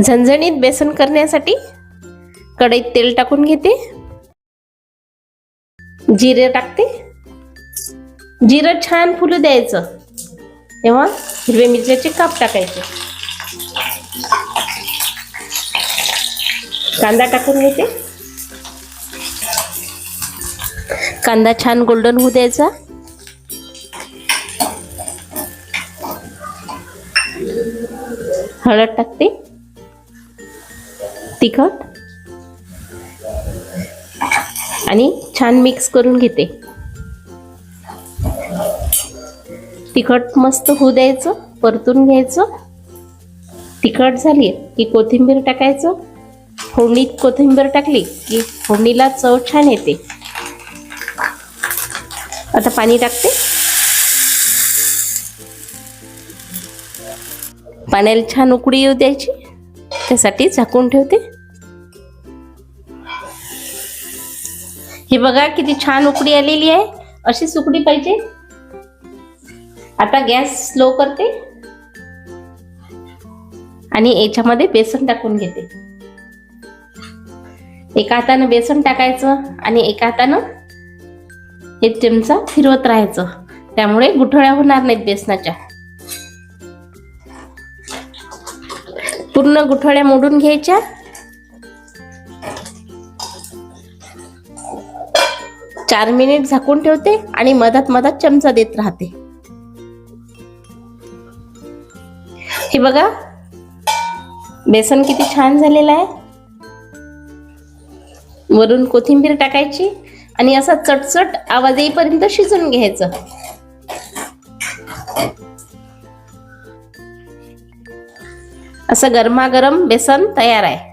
झणझणीत बेसन करण्यासाठी कढईत तेल टाकून घेते. जिरे टाकते. जिरं छान फुलू द्यायचं. तेव्हा हिरव्या मिरच्याचे काप टाकायचे. कांदा टाकून घेते. कांदा छान गोल्डन होऊ द्यायचा. हळद टाकते. तिखट. आणि छान मिक्स करून घेते. तिखट मस्त होऊ द्यायचं परतून घ्यायचं. तिखट झाली की कोथिंबीर टाकायचं. फोडणीत कोथिंबीर टाकली की फोडणीला चव छान येते. आता पाणी टाकते. पाण्याला छान उकळी येऊ द्यायची. त्यासाठी झाकून ठेवते. हे बघा किती छान उकडी आलेली आहे. अशीच उकडी पाहिजे. आता गॅस स्लो करते. आणि याच्यामध्ये बेसन टाकून घेते. एका हातानं बेसन टाकायचं आणि एका हातानं हे चमचा फिरवत राहायचं. त्यामुळे गुठळ्या होणार नाहीत बेसनाच्या. पूर्ण गुठळ्या मोडून घ्यायच्या. चार मिनिट झाकून ठेवते आणि मधात मधात चमचा देत राहते. हे बघा बेसन किती छान झालेलं आहे. वरून कोथिंबीर टाकायची आणि असा चटचट आवाज येईपर्यंत शिजून घ्यायचं. असं गरमागरम बेसन तयार आहे.